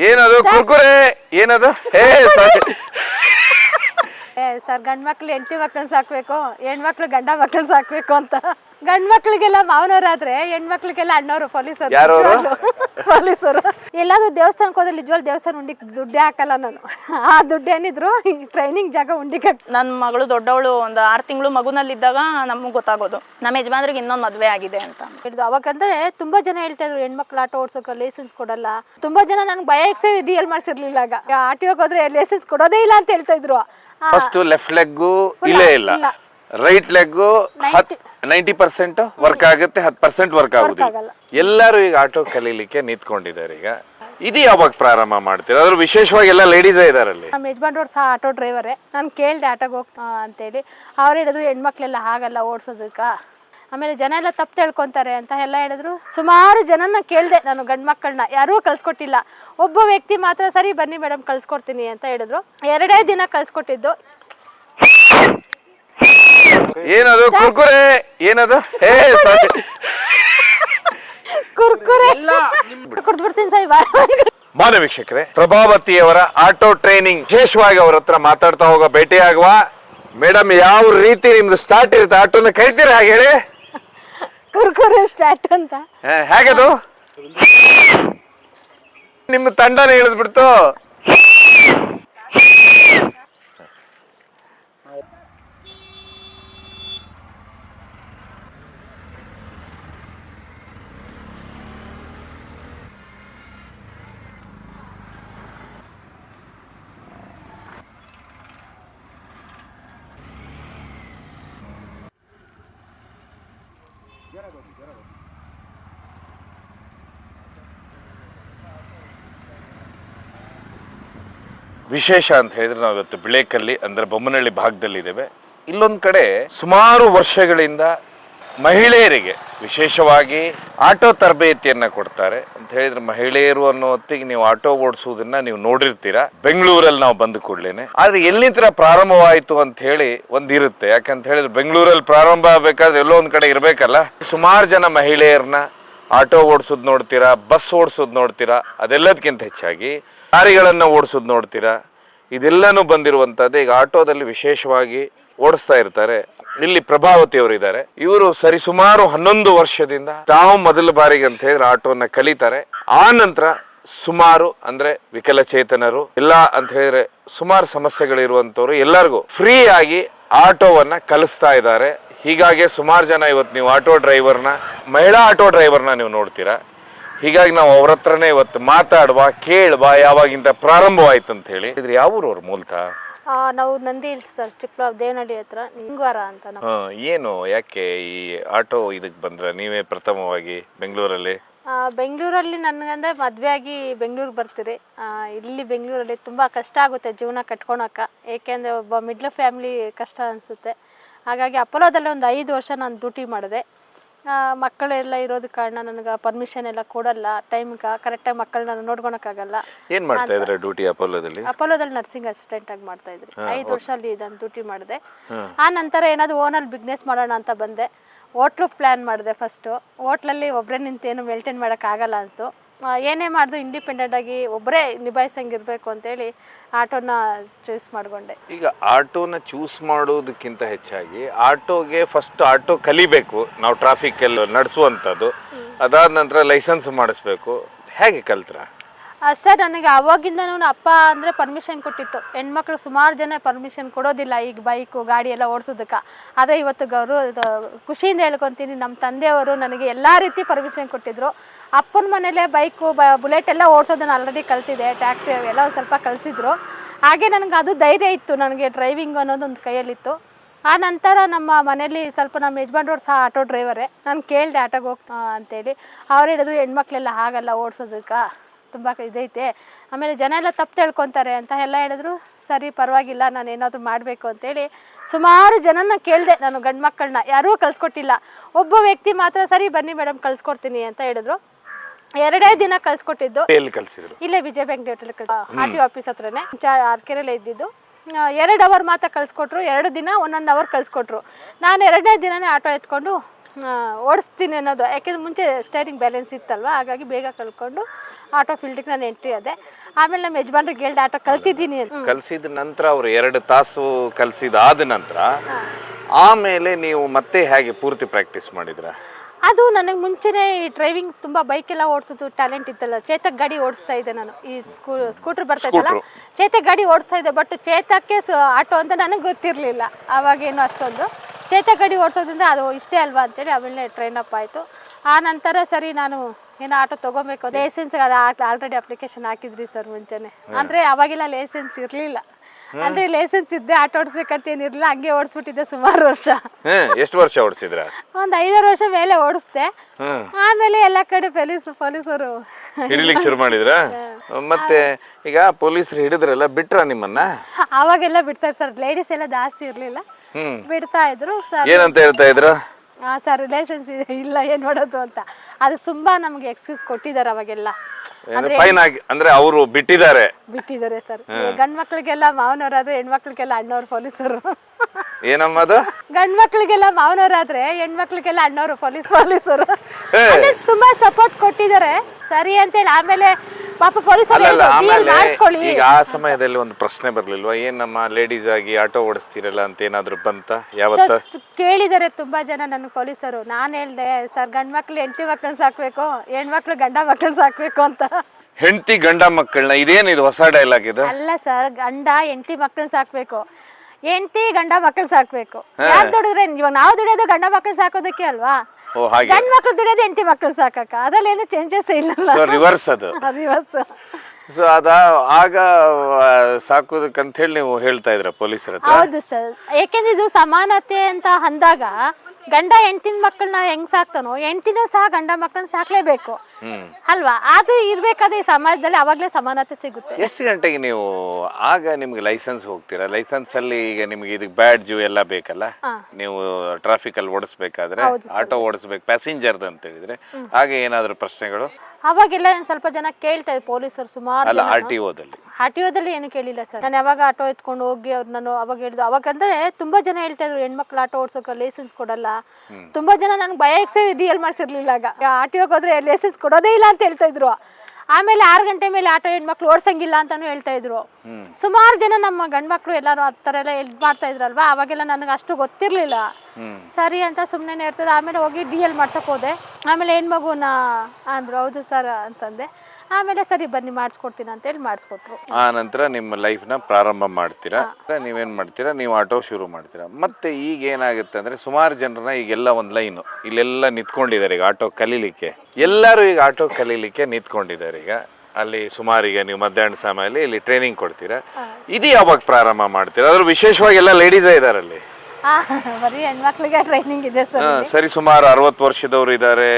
ಏನದು ಕುರ್ಕುರೆ ಏನದು? ಹೇ ಸಾರಿ ಏ ಸರ್ ಗಂಡ್ ಮಕ್ಳು ಹೆಂಡತಿ ಮಕ್ಳನ್ನ ಸಾಕ್ಬೇಕು ಹೆಣ್ಮಕ್ಳು ಗಂಡ ಮಕ್ಳನ್ನ ಸಾಕ್ಬೇಕು ಅಂತ. ಗಂಡ್ ಮಕ್ಳಿಗೆಲ್ಲ ಮಾವನವರಾದ್ರೆ ಹೆಣ್ಮಕ್ಳಿಗೆಲ್ಲ ಅಣ್ಣವರು ಪೊಲೀಸರು? ಪೊಲೀಸರು. ಎಲ್ಲಾದ್ರು ದೇವಸ್ಥಾನಕ್ಕೆ ಹೋದ್ರೆ ನಿಜವಾಗ್ಲೂ ದೇವಸ್ಥಾನ ಉಂಡಿ ದುಡ್ಡೇ ಹಾಕಲ್ಲ ನಾನು. ಆ ದುಡ್ಡು ಏನಿದ್ರು ಟ್ರೈನಿಂಗ್ ಜಾಗ ಉಂಡಿಗೆ ನನ್ ನನ್ನ ಮಗಳು ದೊಡ್ಡವಳು ಒಂದು ಆರು ತಿಂಗಳು ಮಗುನಲ್ಲಿದ್ದಾಗ ನಮಗೆ ಗೊತ್ತಾಗೋದು. ನಮ್ಮ ಯಜಮಾನ್ರಿಗೆ ಇನ್ನೊಂದು ಮದುವೆ ಆಗಿದೆ ಅಂತ. ಹಿಡ್ದು ಅವಾಗಂದ್ರೆ ತುಂಬಾ ಜನ ಹೇಳ್ತಾ ಇದ್ರು ಹೆಣ್ಮಕ್ಳು ಆಟೋ ಓಡ್ಸೋಕೆ ಲೈಸೆನ್ಸ್ ಕೊಡಲ್ಲ. ತುಂಬಾ ಜನ ನನ್ಗೆ ಭಯ ಎಕ್ಸೆ ರಿಯಲ್ ಮಾಡ್ಸಿರ್ಲಿಲ್ಲ ಆಗ. ಆರ್ ಟಿ ಹೋದ್ರೆ ಲೈಸೆನ್ಸ್ ಕೊಡೋದೇ ಇಲ್ಲ ಅಂತ ಹೇಳ್ತಾ ಇದ್ರು. ಫಸ್ಟ್ ಲೆಫ್ಟ್ ಲೆಗ್ಗು ಇಲ್ಲೇ ಇಲ್ಲ. ರೈಟ್ ಲೆಗ್ ಹತ್ ನೈಂಟಿ ಪರ್ಸೆಂಟ್ ವರ್ಕ್ ಆಗುತ್ತೆ ಹತ್ತು ಪರ್ಸೆಂಟ್ ವರ್ಕ್ ಆಗುದಿಲ್ಲ. ಎಲ್ಲಾರು ಈಗ ಆಟೋ ಕಲೀಲಿಕ್ಕೆ ನಿಂತ್ಕೊಂಡಿದ್ದಾರೆ ಈಗ. ಇದು ಯಾವಾಗ ಪ್ರಾರಂಭ ಮಾಡ್ತೀರ? ಅದ್ರ ವಿಶೇಷವಾಗಿ ಎಲ್ಲ ಲೇಡೀಸ್ ಇದಾರಲ್ಲಿ? ನಮ್ಮ ಯಜಮಾನ್ರವ್ರು ಸಹ ಆಟೋ ಡ್ರೈವರೇ ನಾನು ಕೇಳಿದೆ ಆಟೋಗೆ ಹೋಗ್ತಾ ಅಂತ ಅಂತೇಳಿ. ಅವ್ರು ಹೇಳಿದ್ರು ಹೆಣ್ಮಕ್ಳೆಲ್ಲ ಆಗಲ್ಲ ಓಡಿಸೋದಕ್ಕೆ. ಆಮೇಲೆ ಜನ ಎಲ್ಲ ತಪ್ಪು ತಿಳ್ಕೊತಾರೆ ಅಂತ ಎಲ್ಲ ಹೇಳಿದ್ರು. ಸುಮಾರು ಜನನ ಕೇಳಿದೆ ನಾನು ಗಂಡು ಮಕ್ಕಳನ್ನ ಯಾರೂ ಕಳ್ಸ್ಕೊಟ್ಟಿಲ್ಲ. ಒಬ್ಬ ವ್ಯಕ್ತಿ ಮಾತ್ರ ಸರಿ ಬನ್ನಿ ಮೇಡಮ್ ಕಳ್ಸ್ಕೊಡ್ತೀನಿ ಅಂತ ಹೇಳಿದ್ರು. ಎರಡೇ ದಿನ ಕಳ್ಸ್ಕೊಟ್ಟಿದ್ದು. ಏನದು ಕುರ್ಕುರೆ? ಏನದು? ಹೇ ಸಾರಿ ಕುರ್ಕುರೆ. ಕುಡ್ದ್ಬಿಡ್ತೀನಿ ಮಾನ್ಯ ವೀಕ್ಷಕರೇ ಪ್ರಭಾವತಿಯವರ ಆಟೋ ಟ್ರೈನಿಂಗ್ ವಿಶೇಷವಾಗಿ ಅವ್ರ ಹತ್ರ ಮಾತಾಡ್ತಾ ಹೋಗೋ ಭೇಟಿ ಆಗುವ ಮೇಡಮ್ ಯಾವ ರೀತಿ ನಿಮ್ದು ಸ್ಟಾರ್ಟ್ ಇರುತ್ತೆ? ಆಟೋನ ಕರಿತೀರಾ ಹಾಗೆ ಹೇಳಿ. ಕುರ್ಕುರೆ ಸ್ಟಾರ್ಟ್ ಅಂತ. ಹೇಗದು? ನಿಮ್ಮ ತಂಡನೇ ಇಳಿದ್ಬಿಡ್ತು ವಿಶೇಷ ಅಂತ ಹೇಳಿದ್ರೆ ನಾವು ಇವತ್ತು ಬಿಳೇಕಲ್ಲಿ ಅಂದರೆ ಬೊಮ್ಮನಹಳ್ಳಿ ಭಾಗದಲ್ಲಿ ಇದ್ದೇವೆ ಇಲ್ಲೊಂದ್ ಕಡೆ ಸುಮಾರು ವರ್ಷಗಳಿಂದ ಮಹಿಳೆಯರಿಗೆ, ವಿಶೇಷವಾಗಿ ಆಟೋ ತರಬೇತಿಯನ್ನ ಕೊಡ್ತಾರೆ. ಅಂತ ಹೇಳಿದ್ರೆ ಮಹಿಳೆಯರು ಅನ್ನೋ ಹೊತ್ತಿಗೆ ನೀವು ಆಟೋ ಓಡಿಸುವುದನ್ನ ನೀವು ನೋಡಿರ್ತೀರಾ. ಬೆಂಗಳೂರಲ್ಲಿ ನಾವು ಬಂದ ಕೂಡ್ಲೇನೆ. ಆದ್ರೆ ಎಲ್ಲಿಂದ ಪ್ರಾರಂಭವಾಯಿತು ಅಂತ ಹೇಳಿ ಒಂದಿರುತ್ತೆ. ಯಾಕಂತ ಹೇಳಿದ್ರೆ ಬೆಂಗಳೂರಲ್ಲಿ ಪ್ರಾರಂಭ ಆಗ್ಬೇಕಾದ್ರೆ ಎಲ್ಲೋ ಒಂದ್ ಕಡೆ ಇರ್ಬೇಕಲ್ಲ. ಸುಮಾರು ಜನ ಮಹಿಳೆಯರನ್ನ ಆಟೋ ಓಡಿಸೋದು ನೋಡ್ತೀರಾ, ಬಸ್ ಓಡಿಸೋದು ನೋಡ್ತೀರಾ ಅದೆಲ್ಲದಕ್ಕಿಂತ ಹೆಚ್ಚಾಗಿ ಲಾರಿಗಳನ್ನು ಓಡಿಸೋದು ನೋಡ್ತೀರಾ. ಇದೆಲ್ಲನೂ ಬಂದಿರುವಂಥದ್ದು ಈಗ ಆಟೋದಲ್ಲಿ ವಿಶೇಷವಾಗಿ ಓಡಿಸ್ತಾ ಇರ್ತಾರೆ. ಇಲ್ಲಿ ಪ್ರಭಾವತಿ ಅವರು ಇದ್ದಾರೆ. ಇವರು ಸರಿಸುಮಾರು ಹನ್ನೊಂದು ವರ್ಷದಿಂದ ತಾವು ಮೊದಲ ಬಾರಿಗೆ ಅಂತ ಹೇಳಿದ್ರೆ ಆಟೋನ ಕಲಿತಾರೆ. ಆ ನಂತರ ಸುಮಾರು ಅಂದ್ರೆ ವಿಕಲಚೇತನರು ಇಲ್ಲ ಅಂತ ಹೇಳಿದ್ರೆ ಸುಮಾರು ಸಮಸ್ಯೆಗಳಿರುವಂತವ್ರು ಎಲ್ಲರಿಗೂ ಫ್ರೀ ಆಗಿ ಆಟೋವನ್ನ ಕಲಿಸ್ತಾ ಇದ್ದಾರೆ. ಹೀಗಾಗಿ ಸುಮಾರು ಜನ ಇವತ್ತು ನೀವು ಆಟೋ ಡ್ರೈವರ್ನ ಮಹಿಳಾ ಆಟೋ ಡ್ರೈವರ್ನ ನೀವು ನೋಡ್ತೀರಾ. ಹೀಗಾಗಿ ನಾವು ಅವ್ರ ಹತ್ರನೇ ಇವತ್ತು ಮಾತಾಡುವ, ಕೇಳುವ ಯಾವಾಗಿಂದ ಪ್ರಾರಂಭವಾಯ್ತು ಅಂತ ಹೇಳಿ. ಇದ್ರ ಯಾವ ಊರು ಅವ್ರು ಮೂಲತಃ? ಆ, ನಾವು ನಂದಿ ಹಿಲ್ಸ್ ಸರ್ ಚಿಕ್ಕ ದೇವನಹಳ್ಳಿ ಹತ್ರ ನಿಂಗ್ವಾರ ಅಂತ ಹಾ, ಏನು ಯಾಕೆ ಈ ಆಟೋ ಇದಕ್ಕೆ ಬಂದ್ರೆ? ನೀವೇ ಪ್ರಥಮವಾಗಿ ಬೆಂಗಳೂರಲ್ಲಿ? ಆ, ಬೆಂಗಳೂರಲ್ಲಿ ನನಗಂದ್ರೆ ಮದುವೆ ಆಗಿ ಬೆಂಗಳೂರಿಗೆ ಬರ್ತೀರಿ ಆ, ಇಲ್ಲಿ ಬೆಂಗಳೂರಲ್ಲಿ ತುಂಬ ಕಷ್ಟ ಆಗುತ್ತೆ ಜೀವನ ಕಟ್ಕೊಳಕ. ಏಕೆಂದರೆ ಒಬ್ಬ ಮಿಡ್ಲ್ ಫ್ಯಾಮಿಲಿ ಕಷ್ಟ ಅನಿಸುತ್ತೆ. ಹಾಗಾಗಿ ಅಪೋಲೋದಲ್ಲಿ ಒಂದು ಐದು ವರ್ಷ ನಾನು ಡ್ಯೂಟಿ ಮಾಡಿದೆ. ಮಕ್ಕಳೆಲ್ಲ ಇರೋದ ಕಾರಣ ನನಗೆ ಪರ್ಮಿಷನ್ ಎಲ್ಲ ಕೊಡಲ್ಲ ಟೈಮ್ಗೆ ಕರೆಕ್ಟಾಗಿ ಮಕ್ಕಳನ್ನ ನೋಡ್ಕೊಳಕ್ಕಾಗಲ್ಲ. ಏನ್ ಮಾಡ್ತಾ ಇದ್ರೆ ಡ್ಯೂಟಿ ಅಪೋಲೋದಲ್ಲಿ? ಅಪೋಲೋದಲ್ಲಿ ನರ್ಸಿಂಗ್ ಅಸಿಸ್ಟೆಂಟ್ ಆಗಿ ಮಾಡ್ತಾ ಇದ್ರಿ. ಐದು ವರ್ಷ ಅಲ್ಲಿ ನಾನು ಡ್ಯೂಟಿ ಮಾಡಿದೆ. ಆ ನಂತರ ಏನಾದ್ರು ಓನಲ್ಲಿ ಬಿಸ್ನೆಸ್ ಮಾಡೋಣ ಅಂತ ಬಂದೆ. ಹೋಟ್ಲು ಪ್ಲಾನ್ ಮಾಡಿದೆ ಫಸ್ಟು ಹೋಟ್ಲಲ್ಲಿ ಒಬ್ಬರೇ ನಿಂತೇನು ಮೇಂಟೈನ್ ಮಾಡೋಕ್ಕಾಗಲ್ಲ ಅನ್ಸು ಆ, ಏನೇ ಮಾಡಿದ್ರು ಇಂಡಿಪೆಂಡೆಂಟ್ ಆಗಿ ಒಬ್ಬರೇ ನಿಭಾಯಿಸಂಗಿರ್ಬೇಕು ಅಂತೇಳಿ ಆಟೋನ ಚೂಸ್ ಮಾಡ್ಕೊಂಡೆ. ಈಗ ಆಟೋನ ಚೂಸ್ ಮಾಡೋದಕ್ಕಿಂತ ಹೆಚ್ಚಾಗಿ ಆಟೋಗೆ ಫಸ್ಟ್ ಆಟೋ ಕಲಿಬೇಕು. ನಾವು ಟ್ರಾಫಿಕ್ ಎಲ್ಲ ನಡೆಸುವಂಥದ್ದು. ಅದಾದ ನಂತರ ಲೈಸೆನ್ಸ್ ಮಾಡಿಸ್ಬೇಕು. ಹೇಗೆ ಕಲ್ತ್ರ? ಸರ್ ನನಗೆ ಅವಾಗಿಂದನೂ ಅಪ್ಪ ಅಂದರೆ ಪರ್ಮಿಷನ್ ಕೊಟ್ಟಿತ್ತು. ಹೆಣ್ಮಕ್ಳು ಸುಮಾರು ಜನ ಪರ್ಮಿಷನ್ ಕೊಡೋದಿಲ್ಲ ಈಗ ಬೈಕು ಗಾಡಿ ಎಲ್ಲ ಓಡಿಸೋದಕ್ಕೆ. ಆದರೆ ಇವತ್ತು ಗೌರವ ಖುಷಿಯಿಂದ ಹೇಳ್ಕೊತೀನಿ ನಮ್ಮ ತಂದೆಯವರು ನನಗೆ ಎಲ್ಲ ರೀತಿ ಪರ್ಮಿಷನ್ ಕೊಟ್ಟಿದ್ರು. ಅಪ್ಪನ ಮನೇಲೆ ಬೈಕು ಬ ಬುಲೆಟ್ ಎಲ್ಲ ಓಡಿಸೋದನ್ನು ಆಲ್ರೆಡಿ ಕಲ್ತಿದೆ ಟ್ಯಾಕ್ಟ್ರಿ ಎಲ್ಲ ಸ್ವಲ್ಪ ಕಲಿಸಿದ್ರು. ಹಾಗೆ ನನಗೆ ಅದು ಧೈರ್ಯ ಇತ್ತು ನನಗೆ ಡ್ರೈವಿಂಗ್ ಅನ್ನೋದು ಒಂದು ಕೈಯಲ್ಲಿತ್ತು. ಆ ನಂತರ ನಮ್ಮ ಮನೇಲಿ ಸ್ವಲ್ಪ ನಮ್ಮ ಯಜಮಾನ್ರವ್ರು ಸಹ ಆಟೋ ಡ್ರೈವರೇ ನಾನು ಕೇಳಿದೆ ಆಟೋಗೆ ಹೋಗ್ ಆ, ಅಂತೇಳಿ. ಅವ್ರು ಹೇಳಿದ್ರು ಹೆಣ್ಮಕ್ಳೆಲ್ಲ ಹಾಗಲ್ಲ ಓಡಿಸೋದಕ್ಕೆ. ತುಂಬ ಇದೈತೆ. ಆಮೇಲೆ ಜನ ಎಲ್ಲ ತಪ್ಪು ತಿಳ್ಕೊತಾರೆ ಅಂತ ಎಲ್ಲ ಹೇಳಿದ್ರು ಸರಿ ಪರವಾಗಿಲ್ಲ ನಾನು ಏನಾದರೂ ಮಾಡಬೇಕು ಅಂತೇಳಿ ಸುಮಾರು ಜನನ ಕೇಳಿದೆ ನಾನು ಗಂಡು ಮಕ್ಕಳನ್ನ ಯಾರೂ ಕಳ್ಸ್ಕೊಟ್ಟಿಲ್ಲ. ಒಬ್ಬ ವ್ಯಕ್ತಿ ಮಾತ್ರ ಸರಿ ಬನ್ನಿ ಮೇಡಮ್ ಕಳ್ಸ್ಕೊಡ್ತೀನಿ ಅಂತ ಹೇಳಿದ್ರು. ಎರಡೇ ದಿನ ಕಳ್ಸ್ಕೊಟ್ಟಿದ್ದು. ಇಲ್ಲೇ ವಿಜಯ ಬ್ಯಾಂಕ್ ಡೇಟಲ್ ಆರ್ ಟಿ ಆಫೀಸ್ ಹತ್ರನೇ. ಆರ್ಕೆರೆಲ್ಲೇ ಇದ್ದಿದ್ದು. ಎರಡು ಅವರ್ ಮಾತ್ರ ಕಳ್ಸ್ಕೊಟ್ರು. ಎರಡು ದಿನ ಒಂದೊಂದು ಅವರ್ ಕಳ್ಸ್ಕೊಟ್ರು. ನಾನು ಎರಡನೇ ದಿನನೇ ಆಟೋ ಎತ್ಕೊಂಡು ಓಡಿಸ್ತೀನಿ ಅನ್ನೋದು. ಯಾಕೆಂದ್ರೆ ಮುಂಚೆ ಸ್ಟೇರಿಂಗ್ ಬ್ಯಾಲೆನ್ಸ್ ಇತ್ತಲ್ವ? ಹಾಗಾಗಿ ಬೇಗ ಕಲ್ಕೊಂಡು ಆಟೋ ಫೀಲ್ಡಿಗೆ ನಾನು ಎಂಟ್ರಿ ಅದೇ ಆಮೇಲೆ ನಮ್ಮ ಯಜಮಾನ್ರಿಗೆ ಹೇಳ್ದೆ ಆಟೋ ಕಲ್ತಿದ್ದೀನಿ ಅಂತ. ಕಲಿಸಿದ ನಂತರ ಅವ್ರು ಎರಡು ತಾಸು ಕಲಿಸಿದಾದ ನಂತರ ಆಮೇಲೆ ನೀವು ಮತ್ತೆ ಹೇಗೆ ಪೂರ್ತಿ ಪ್ರಾಕ್ಟೀಸ್ ಮಾಡಿದ್ರ? ಅದು ನನಗೆ ಮುಂಚೆನೇ ಈ ಡ್ರೈವಿಂಗ್ ತುಂಬ ಬೈಕ್ ಎಲ್ಲ ಓಡಿಸೋದು ಟ್ಯಾಲೆಂಟ್ ಇತ್ತಲ್ಲ. ಚೇತಕ್ ಗಾಡಿ ಓಡಿಸ್ತಾ ಇದ್ದೆ ನಾನು. ಈ ಸ್ಕೂ ಸ್ಕೂಟರ್ ಬರ್ತಾ ಇದ್ದಲ್ಲ ಚೇತಕ್ ಗಾಡಿ ಓಡಿಸ್ತಾ ಇದ್ದೆ ಬಟ್ ಚೇತಕ್ಕೆ ಸೊ ಆಟೋ ಅಂತ ನನಗೆ ಗೊತ್ತಿರಲಿಲ್ಲ. ಆವಾಗೇನು ಅಷ್ಟೊಂದು. ಚೇತಕ್ ಗಾಡಿ ಓಡಿಸೋದ್ರಿಂದ ಅದು ಇಷ್ಟೇ ಅಲ್ವಾ ಅಂತೇಳಿ ಆಮೇಲೆ ಟ್ರೈನ್ ಅಪ್ ಆಯಿತು. ಆ ನಂತರ ಸರಿ ನಾನು ಏನೋ ಆಟೋ ತೊಗೋಬೇಕು. ಲೈಸೆನ್ಸ್ ಆಲ್ರೆಡಿ ಅಪ್ಲಿಕೇಶನ್ ಹಾಕಿದ್ರಿ ಸರ್ ಮುಂಚೆನೆ. ಅಂದರೆ ಅವಾಗೆಲ್ಲ ಲೈಸೆನ್ಸ್ ಇರಲಿಲ್ಲ. ಅಂದ್ರೆ ಲೈಸೆನ್ಸ್ ಇದ್ದೆ ಆಟೋ ಓಡಿಸ್ಬೇಕಂತ ಏನಿರಲಿಲ್ಲ ಹಂಗೆ ಓಡಿಸ್ಬಿಟ್ಟಿದ್ದೆ ಸುಮಾರು ವರ್ಷ. ಎಷ್ಟು ವರ್ಷ ಓಡಿಸಿದ್ರ? ಒಂದು ಐದಾರು ವರ್ಷ ಮೇಲೆ ಓಡಿಸ್ದೆ. ಆಮೇಲೆ ಎಲ್ಲ ಕಡೆ ಪೊಲೀಸ್ ಪೊಲೀಸರು. ಹಿಡಿಲಿಕ್ಕೆ ಶುರು ಮಾಡಿದ್ರ? ಮತ್ತೆ ಈಗ ಪೊಲೀಸರು ಹಿಡಿದ್ರಲ್ಲ ಬಿಟ್ರ ನಿಮ್ಮನ್ನ? ಅವಾಗೆಲ್ಲ ಬಿಡ್ತಾ ಇರ್ತಾರೆ. ಲೇಡೀಸ್ ಎಲ್ಲ ಜಾಸ್ತಿ ಇರಲಿಲ್ಲ. ಬಿಡ್ತಾ ಇದ್ರು ಸರ್. ಏನಂತ ಹೇಳ್ತಾ ಇದ್ರ? ಸರ್ ಲೈಸೆನ್ಸ್ ಇದೆ ಇಲ್ಲ ಏನ್ ಮಾಡೋದು ಅಂತ. ಅದು ತುಂಬಾ ನಮ್ಗೆ ಎಕ್ಸ್ಕ್ಯೂಸ್ ಕೊಟ್ಟಿದ್ದಾರೆ ಅವಾಗೆಲ್ಲ. ಫೈನ್ ಆಗಿ ಅಂದ್ರೆ ಅವರು ಬಿಟ್ಟಿದ್ದಾರೆ. ಬಿಟ್ಟಿದ್ದಾರೆ ಸರ್. ಗಂಡ್ ಮಕ್ಳಿಗೆಲ್ಲ ಮಾವನವರಾದ್ರೆ ಹೆಣ್ಮಕ್ಳಿಗೆಲ್ಲ ಅಣ್ಣವ್ರು ಪೊಲೀಸರು. ಏನಮ್ಮ ಅದು? ಗಂಡ್ ಮಕ್ಳಿಗೆಲ್ಲ ಮಾವನವರಾದ್ರೆ ಹೆಣ್ಮಕ್ಳಿಗೆಲ್ಲ ಅಣ್ಣವ್ರು ಪೊಲೀಸ್ ಪೊಲೀಸರು. ತುಂಬಾ ಸಪೋರ್ಟ್ ಕೊಟ್ಟಿದ್ದಾರೆ. ಸರಿ ಅಂತೇಳಿ ಆಮೇಲೆ ಪಾಪ ಪೊಲೀಸ್ ಅಲ್ಲಲ್ಲ ಆಮೇಲೆ ಮಾಡಿಸ್ಕೊಳ್ಳಿ ಈಗ ಆ ಸಮಯದಲ್ಲಿ ಒಂದು ಪ್ರಶ್ನೆ ಬರ್ಲಿಲ್ವಾ? ಏನ್ ನಮ್ಮ ಲೇಡೀಸ್ ಆಗಿ ಆಟೋ ಓಡಿಸ್ತೀರಲ್ಲ ಅಂತ ಏನಾದ್ರು ಬಂತ? ಯಾವತ್ತ? ಕೇಳಿದಾರೆ ತುಂಬಾ ಜನ ನನ್ನ ಪೊಲೀಸರು ನಾನು ಹೇಳ್ದೆ ಸರ್ ಗಂಡ್ ಮಕ್ಳು ಹೆಂಡತಿ ಮಕ್ಕಳನ್ನ ಸಾಕ್ಬೇಕು ಹೆಣ್ಮಕ್ಳು ಗಂಡ ಮಕ್ಕಳನ್ನ ಸಾಕ್ಬೇಕು ಅಂತ. ಹೆಂಡತಿ ಗಂಡ ಮಕ್ಕಳನ್ನ ಇದೇನಿದು ಹೊಸ ಡೈಲಾಗ್ ಇದು? ಅಲ್ಲ ಸರ್ ಗಂಡ ಹೆಂಡತಿ ಮಕ್ಕಳನ್ನ ಸಾಕ್ಬೇಕು. ಹೆಂಡತಿ ಗಂಡ ಮಕ್ಕಳು ಸಾಕ್ಬೇಕು. ಯಾರು ದುಡಿದ್ರೆ ಇವಾಗ ನಾವು ದುಡಿಯೋದು ಗಂಡ ಮಕ್ಕಳು ಸಾಕೋದಕ್ಕೆ ಅಲ್ವಾ? ಓ ಹಾಗೆ. ಗಂಡ್ ಮಕ್ಳು ದುಡಿಯೋದು ಹೆಂಡತಿ ಮಕ್ಳು ಸಾಕಕ್ಕ. ಅದ್ರಲ್ಲಿ ಏನು ಚೇಂಜಸ್ ಇಲ್ಲಲ್ಲ. ಸೊ ರಿವರ್ಸ್ ಅದು. ರಿವರ್ಸ್ ಸೊ ಅದ ಆಗ ಸಾಕೋದಕ್ಕಂತ ಹೇಳಿ ನೀವು ಹೇಳ್ತಾ ಇದ್ರ ಪೊಲೀಸರ ಹತ್ರ? ಹೌದು ಸರ್. ಯಾಕೆಂದ್ರೆ ಇದು ಸಮಾನತೆ ಅಂತ ಅಂದಾಗ ಗಂಡ ಹೆಂಡತಿನ ಮಕ್ಕಳನ್ನ ಹೆಂಗ್ ಸಾಕ್ತಾನೋ ಹೆಂಡತಿನೂ ಸಹ ಗಂಡ ಮಕ್ಕಳನ್ನ ಸಾಕ್ಲೇಬೇಕು. ಅಲ್ವಾ? ಅದು ಇರ್ಬೇಕಾದ್ರೆ ಈ ಸಮಾಜದಲ್ಲಿ ಅವಾಗಲೇ ಸಮಾನತೆ ಸಿಗುತ್ತೆ. ಎಷ್ಟು ಗಂಟೆಗೆ ನೀವು ಆಗ ನಿಮ್ಗೆ ಲೈಸೆನ್ಸ್ ಹೋಗ್ತೀರಾ? ಲೈಸೆನ್ಸ್ ಅಲ್ಲಿ ಈಗ ನಿಮ್ಗೆ ಇದಕ್ಕೆ ಬ್ಯಾಡ್ಜು ಎಲ್ಲ ಬೇಕಲ್ಲ? ನೀವು ಟ್ರಾಫಿಕ್ ಅಲ್ಲಿ ಓಡಿಸ್ಬೇಕಾದ್ರೆ ಆಟೋ ಓಡಿಸ್ಬೇಕು ಪ್ಯಾಸೆಂಜರ್ ಅಂತ ಹೇಳಿದ್ರೆ ಹಾಗೆ ಏನಾದ್ರು ಪ್ರಶ್ನೆಗಳು? ಅವಾಗೆಲ್ಲ ಸ್ವಲ್ಪ ಜನ ಕೇಳ್ತಾ ಇದ್ರು ಪೊಲೀಸರು ಸುಮಾರು ಅಲ್ಲ ಆರ್ ಟಿ ಓದಲ್ಲಿ ಆರ್ ಟಿ ಓದಲ್ಲಿ ಏನು ಕೇಳಿಲ್ಲ ಸರ್. ನಾನು ಯಾವಾಗ ಆಟೋ ಎತ್ಕೊಂಡು ಹೋಗಿ ಅವ್ರು ನಾನು ಅವಾಗ ಹೇಳಿದ್ದು ಅವಾಗ ಅಂದ್ರೆ ತುಂಬಾ ಜನ ಹೇಳ್ತಾ ಇದ್ರು ಹೆಣ್ಮಕ್ಳು ಆಟೋ ಓಡಿಸೋಕೆ ಲೈಸೆನ್ಸ್ ಕೊಡಲ್ಲ. ತುಂಬಾ ಜನ ನನಗೆ ಭಯ ಎಕ್ಸೆ ರಿಯಲ್ ಮಾಡಿಸಿರ್ಲಿಲ್ಲ ಆಗ. ಆರ್ ಟಿ ಹೋದ್ರೆ ಲೈಸೆನ್ಸ್ ಕೊಡೋದೇ ಇಲ್ಲ ಅಂತ ಹೇಳ್ತಾ ಇದ್ರು. ಆಮೇಲೆ ಆರು ಗಂಟೆ ಮೇಲೆ ಆಟೋ ಹೆಣ್ಮಕ್ಳು ಓಡ್ಸಂಗಿಲ್ಲ ಅಂತಾನು ಹೇಳ್ತಾ ಇದ್ರು. ಸುಮಾರು ಜನ ನಮ್ಮ ಗಂಡ್ಮಕ್ಳು ಎಲ್ಲಾರು ಆ ಥರ ಎಲ್ಲ ಇದು ಮಾಡ್ತಾ ಇದ್ರಲ್ವಾ? ಅವಾಗೆಲ್ಲ ನನಗೆ ಅಷ್ಟು ಗೊತ್ತಿರ್ಲಿಲ್ಲ. ಸರಿ ಅಂತ ಸುಮ್ಮನೆ ಇರ್ತದೆ ಆಮೇಲೆ ಹೋಗಿ ಡಿ ಎಲ್ ಮಾಡ್ಸಕ್ ಹೋದೆ. ಆಮೇಲೆ ಹೆಣ್ಮಗುನ ಅಂದ್ರು ಹೌದು ಸರ್ ಅಂತಂದೆ. ಆಮೇಲೆ ಸರಿ ಬನ್ನಿ ಮಾಡಿಸ್ಕೊಡ್ತೀನಿ ಅಂತೇಳಿ ಮಾಡಿಸ್ಕೊಟ್ರು. ಆ ನಂತರ ನಿಮ್ಮ ಲೈಫ್ನ ಪ್ರಾರಂಭ ಮಾಡ್ತೀರಾ? ನೀವೇನ್ ಮಾಡ್ತೀರಾ? ನೀವು ಆಟೋ ಶುರು ಮಾಡ್ತೀರಾ? ಮತ್ತೆ ಈಗ ಏನಾಗುತ್ತೆ ಅಂದ್ರೆ ಸುಮಾರು ಜನರನ್ನ ಈಗೆಲ್ಲ ಒಂದು ಲೈನ್ ಇಲ್ಲೆಲ್ಲ ನಿಂತ್ಕೊಂಡಿದ್ದಾರೆ ಈಗ ಆಟೋ ಕಲೀಲಿಕ್ಕೆ. ಎಲ್ಲರೂ ಈಗ ಆಟೋ ಕಲೀಲಿಕ್ಕೆ ನಿಂತ್ಕೊಂಡಿದ್ದಾರೆ ಈಗ. ಅಲ್ಲಿ ಸುಮಾರು ಈಗ ನೀವು ಮಧ್ಯಾಹ್ನ ಸಮಯದಲ್ಲಿ ಇಲ್ಲಿ ಟ್ರೈನಿಂಗ್ ಕೊಡ್ತೀರಾ? ಇದು ಯಾವಾಗ ಪ್ರಾರಂಭ ಮಾಡ್ತೀರಾ? ಅದ್ರ ವಿಶೇಷವಾಗಿ ಎಲ್ಲ ಲೇಡೀಸೇ ಇದ್ದಾರೆ ಅಲ್ಲಿ. ಆ, ಬರೀ ಹೆಣ್ಮಕ್ಳಿಗೆ ಟ್ರೈನಿಂಗ್ ಇದೆ ಸರ್ ಸುಮಾರು ಅರವತ್ತು ವರ್ಷದವರು ಇದ್ದಾರೆ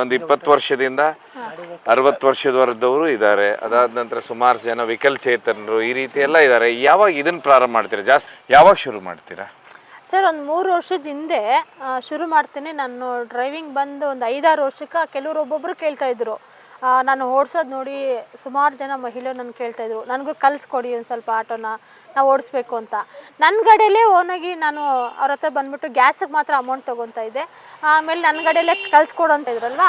ಒಂದು ಇಪ್ಪತ್ತು ವರ್ಷದಿಂದ ಅರವತ್ತು ವರ್ಷದವರದವರು ಇದ್ದಾರೆ ಅದಾದ ನಂತರ ಸುಮಾರು ಜನ ವಿಕಲ್ ಚೇತನರು ಈ ರೀತಿ ಎಲ್ಲ ಇದ್ದಾರೆ ಯಾವಾಗ ಇದನ್ನ ಪ್ರಾರಂಭ ಮಾಡ್ತೀರಾ? ಜಾಸ್ತಿ ಯಾವಾಗ ಶುರು ಮಾಡ್ತೀರಾ? ಸರ್ ಒಂದು ಮೂರು ವರ್ಷದ ಹಿಂದೆ ಆ, ಶುರು ಮಾಡ್ತೀನಿ. ನಾನು ಡ್ರೈವಿಂಗ್ ಬಂದು ಒಂದು ಐದಾರು ವರ್ಷಕ್ಕೆ ಕೆಲವರು ಒಬ್ಬೊಬ್ರು ಕೇಳ್ತಾ ಇದ್ರು. ಆ, ನಾನು ಓಡಿಸೋದು ನೋಡಿ ಸುಮಾರು ಜನ ಮಹಿಳೆಯರು ನನ್ನ ಕೇಳ್ತಾ ಇದ್ರು. ನನಗೂ ಕಲ್ಸ್ಕೊಡಿ ಒಂದು ಸ್ವಲ್ಪ ಆಟೋನ. ನಾವು ಓಡಿಸ್ಬೇಕು ಅಂತ. ನನ್ನ ಗಾಡಿಯಲ್ಲೇ ಓನಾಗಿ ನಾನು ಅವ್ರ ಹತ್ರ ಬಂದ್ಬಿಟ್ಟು ಗ್ಯಾಸಿಗೆ ಮಾತ್ರ ಅಮೌಂಟ್ ತೊಗೊತಾ ಇದ್ದೆ. ಆಮೇಲೆ ನನ್ನ ಗಾಡಿಯಲ್ಲೇ ಕಳ್ಸ್ಕೊಡು ಅಂತ ಇದ್ರಲ್ವಾ?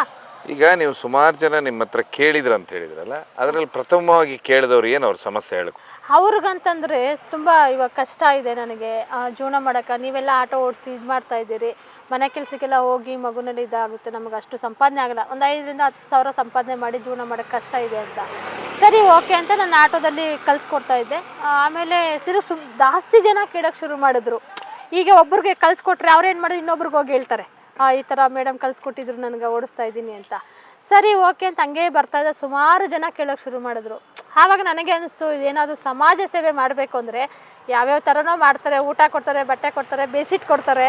ಈಗ ನೀವು ಸುಮಾರು ಜನ ನಿಮ್ಮ ಹತ್ರ ಕೇಳಿದ್ರ ಅಂತ ಹೇಳಿದ್ರಲ್ಲ, ಅದರಲ್ಲಿ ಪ್ರಥಮವಾಗಿ ಕೇಳಿದವ್ರು ಏನು ಅವ್ರ ಸಮಸ್ಯೆ ಹೇಳಕ್ ಅವ್ರಿಗಂತಂದ್ರೆ ತುಂಬ ಇವಾಗ ಕಷ್ಟ ಇದೆ ನನಗೆ ಜೀವನ ಮಾಡೋಕೆ ನೀವೆಲ್ಲ ಆಟೋ ಓಡಿಸಿ ಇದು ಮಾಡ್ತಾ ಇದ್ದೀರಿ. ಮನೆ ಕೆಲಸಕ್ಕೆಲ್ಲ ಹೋಗಿ ಮಗುನಲ್ಲಿ ಇದಾಗುತ್ತೆ. ನಮಗೆ ಅಷ್ಟು ಸಂಪಾದನೆ ಆಗಲ್ಲ. ಒಂದು ಐದರಿಂದ ಹತ್ತು ಸಾವಿರ ಸಂಪಾದನೆ ಮಾಡಿ ಜೀವನ ಮಾಡೋಕ್ಕೆ ಕಷ್ಟ ಇದೆ ಅಂತ. ಸರಿ, ಓಕೆ ಅಂತ ನಾನು ಆಟೋದಲ್ಲಿ ಕಲಿಸ್ಕೊಡ್ತಾ ಇದ್ದೆ. ಆಮೇಲೆ ಸಿರು ಸು ಜಾಸ್ತಿ ಜನ ಕೇಳೋಕ್ಕೆ ಶುರು ಮಾಡಿದ್ರು. ಈಗ ಒಬ್ರಿಗೆ ಕಲಿಸ್ಕೊಟ್ರೆ ಅವ್ರೇನು ಮಾಡೋದು ಇನ್ನೊಬ್ರಿಗೆ ಹೋಗಿ ಹೇಳ್ತಾರೆ ಈ ಥರ ಮೇಡಮ್ ಕಲಿಸ್ಕೊಟ್ಟಿದ್ರು, ನನಗೆ ಓಡಿಸ್ತಾ ಇದ್ದೀನಿ ಅಂತ. ಸರಿ, ಓಕೆ ಅಂತ ಹಂಗೆ ಬರ್ತಾ ಇದ್ದ ಸುಮಾರು ಜನ ಕೇಳೋಕೆ ಶುರು ಮಾಡಿದ್ರು. ಆವಾಗ ನನಗೆ ಅನಿಸ್ತು, ಇದೇನಾದರೂ ಸಮಾಜ ಸೇವೆ ಮಾಡಬೇಕು ಅಂದರೆ ಯಾವ್ಯಾವ ಥರನೋ ಮಾಡ್ತಾರೆ, ಊಟ ಕೊಡ್ತಾರೆ, ಬಟ್ಟೆ ಕೊಡ್ತಾರೆ, ಬೇಸಿಟ್ ಕೊಡ್ತಾರೆ.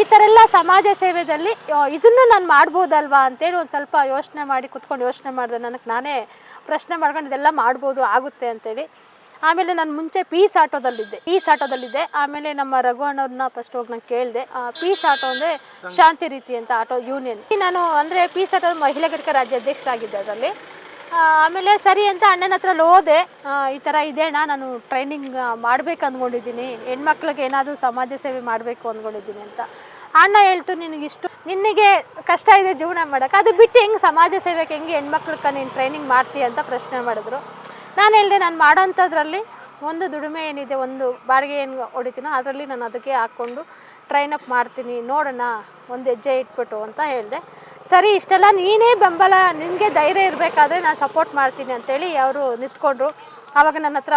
ಈ ಥರ ಎಲ್ಲ ಸಮಾಜ ಸೇವೆದಲ್ಲಿ ಇದನ್ನು ನಾನು ಮಾಡ್ಬೋದಲ್ವಾ ಅಂತೇಳಿ ಒಂದು ಸ್ವಲ್ಪ ಯೋಚನೆ ಮಾಡಿ ಕುತ್ಕೊಂಡು ಯೋಚನೆ ಮಾಡಿದೆ. ನನಗೆ ನಾನೇ ಪ್ರಶ್ನೆ ಮಾಡ್ಕೊಂಡು ಇದೆಲ್ಲ ಮಾಡ್ಬೋದು, ಆಗುತ್ತೆ ಅಂತೇಳಿ. ಆಮೇಲೆ ನಾನು ಮುಂಚೆ ಪೀಸ್ ಆಟೋದಲ್ಲಿದ್ದೆ. ಪೀಸ್ ಆಟೋದಲ್ಲಿದ್ದೆ. ಆಮೇಲೆ ನಮ್ಮ ರಘು ಅಣ್ಣವ್ರನ್ನ ಫಸ್ಟ್ ಹೋಗಿ ನಾನು ಕೇಳಿದೆ. ಪೀಸ್ ಆಟೋ ಅಂದರೆ ಶಾಂತಿ ರೀತಿ ಅಂತ ಆಟೋ ಯೂನಿಯನ್ ನಾನು ಅಂದರೆ ಪೀಸ್ ಆಟೋ ಮಹಿಳಾ ಘಟಕ ರಾಜ್ಯ ಅಧ್ಯಕ್ಷರಾಗಿದ್ದೆ ಅದರಲ್ಲಿ. ಆಮೇಲೆ ಸರಿ ಅಂತ ಅಣ್ಣನ ಹತ್ರ ಹೋದೆ ಈ ಥರ ಇದೆ ಅಣ್ಣ, ನಾನು ಟ್ರೈನಿಂಗ್ ಮಾಡ್ಬೇಕು ಅಂದ್ಕೊಂಡಿದ್ದೀನಿ ಹೆಣ್ಮಕ್ಳಿಗೆ ಏನಾದರೂ ಸಮಾಜ ಸೇವೆ ಮಾಡಬೇಕು ಅಂದ್ಕೊಂಡಿದ್ದೀನಿ ಅಂತ. ಅಣ್ಣ ಹೇಳ್ತು, ನಿನಗಿಷ್ಟು ನಿನಗೆ ಕಷ್ಟ ಇದೆ ಜೀವನ ಮಾಡೋಕೆ. ಅದು ಬಿಟ್ಟು ಹೆಂಗೆ ಸಮಾಜ ಸೇವೆಗೆ ಹೆಂಗೆ ಹೆಣ್ಮಕ್ಳಕ್ಕೆ ನೀನು ಟ್ರೈನಿಂಗ್ ಮಾಡ್ತೀಯ ಅಂತ ಪ್ರಶ್ನೆ ಮಾಡಿದ್ರು. ನಾನು ಹೇಳಿದೆ ನಾನು ಮಾಡೋಂಥದ್ರಲ್ಲಿ ಒಂದು ದುಡಿಮೆ ಏನಿದೆ, ಒಂದು ಬಾಡಿಗೆ ಏನು ಹೊಡಿತೀನೋ ಅದರಲ್ಲಿ ನಾನು ಅದಕ್ಕೆ ಹಾಕ್ಕೊಂಡು ಟ್ರೈನ್ ಅಪ್ ಮಾಡ್ತೀನಿ, ನೋಡೋಣ, ಒಂದು ಹೆಜ್ಜೆ ಇಟ್ಬಿಟ್ಟು ಅಂತ ಹೇಳಿದೆ. ಸರಿ, ಇಷ್ಟೆಲ್ಲ ನೀನೇ ಬೆಂಬಲ, ನಿನಗೆ ಧೈರ್ಯ ಇರಬೇಕಾದ್ರೆ ನಾನು ಸಪೋರ್ಟ್ ಮಾಡ್ತೀನಿ ಅಂತೇಳಿ ಅವರು ನಿಂತ್ಕೊಂಡ್ರು. ಆವಾಗ ನನ್ನ ಹತ್ರ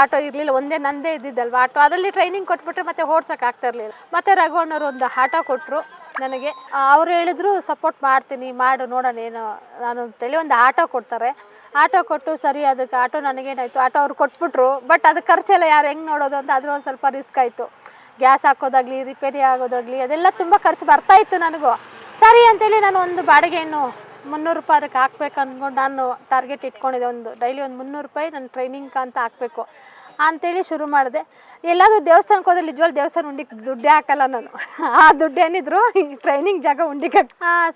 ಆಟೋ ಇರಲಿಲ್ಲ, ಒಂದೇ ನಂದೇ ಇದ್ದಿದ್ದಲ್ವ? ಆಟೋ, ಅದರಲ್ಲಿ ಟ್ರೈನಿಂಗ್ ಕೊಟ್ಬಿಟ್ರೆ ಮತ್ತೆ ಓಡ್ಸೋಕೆ ಆಗ್ತಾ ಇರಲಿಲ್ಲ. ಮತ್ತೆ ರಘುವಣ್ಣವ್ರು ಒಂದು ಆಟೋ ಕೊಟ್ಟರು ನನಗೆ. ಅವ್ರು ಹೇಳಿದ್ರು ಸಪೋರ್ಟ್ ಮಾಡ್ತೀನಿ, ಮಾಡು, ನೋಡೋಣ, ಏನು, ನಾನು ಅಂತೇಳಿ ಒಂದು ಆಟೋ ಕೊಡ್ತಾರೆ. ಆಟೋ ಕೊಟ್ಟು ಸರಿ, ಅದಕ್ಕೆ ಆಟೋ ನನಗೇನಾಯಿತು? ಆಟೋ ಅವ್ರು ಕೊಟ್ಬಿಟ್ರು ಬಟ್ ಅದು ಖರ್ಚೆಲ್ಲ ಯಾರು ಹೆಂಗೆ ನೋಡೋದು ಅಂತ ಅದ್ರ ಒಂದು ಸ್ವಲ್ಪ ರಿಸ್ಕ್ ಆಯಿತು. ಗ್ಯಾಸ್ ಹಾಕೋದಾಗ್ಲಿ ರಿಪೇರಿ ಆಗೋದಾಗ್ಲಿ, ಅದೆಲ್ಲ ತುಂಬ ಖರ್ಚು ಬರ್ತಾ ಇತ್ತು ನನಗೂ. ಸರಿ ಅಂತೇಳಿ ನಾನು ಒಂದು ಬಾಡಿಗೆಯನ್ನು ಮುನ್ನೂರು ರೂಪಾಯಿ ಅದಕ್ಕೆ ಹಾಕ್ಬೇಕು ಅಂದ್ಕೊಂಡು ನಾನು ಟಾರ್ಗೆಟ್ ಇಟ್ಕೊಂಡಿದ್ದೆ. ಒಂದು ಡೈಲಿ ಒಂದು ಮುನ್ನೂರು ರೂಪಾಯಿ ನನ್ನ ಟ್ರೈನಿಂಗ್ ಅಂತ ಹಾಕಬೇಕು ಅಂತೇಳಿ ಶುರು ಮಾಡಿದೆ. ಎಲ್ಲಾದರೂ ದೇವಸ್ಥಾನಕ್ಕೆ ಹೋದ್ರೆ ನಿಜವಾಗ್ ದೇವಸ್ಥಾನ ಉಂಡಿಗೆ ದುಡ್ಡೇ ಹಾಕಲ್ಲ ನಾನು. ಆ ದುಡ್ಡು ಏನಿದ್ರು ಈ ಟ್ರೈನಿಂಗ್ ಜಾಗ ಉಂಡಿಗೆ.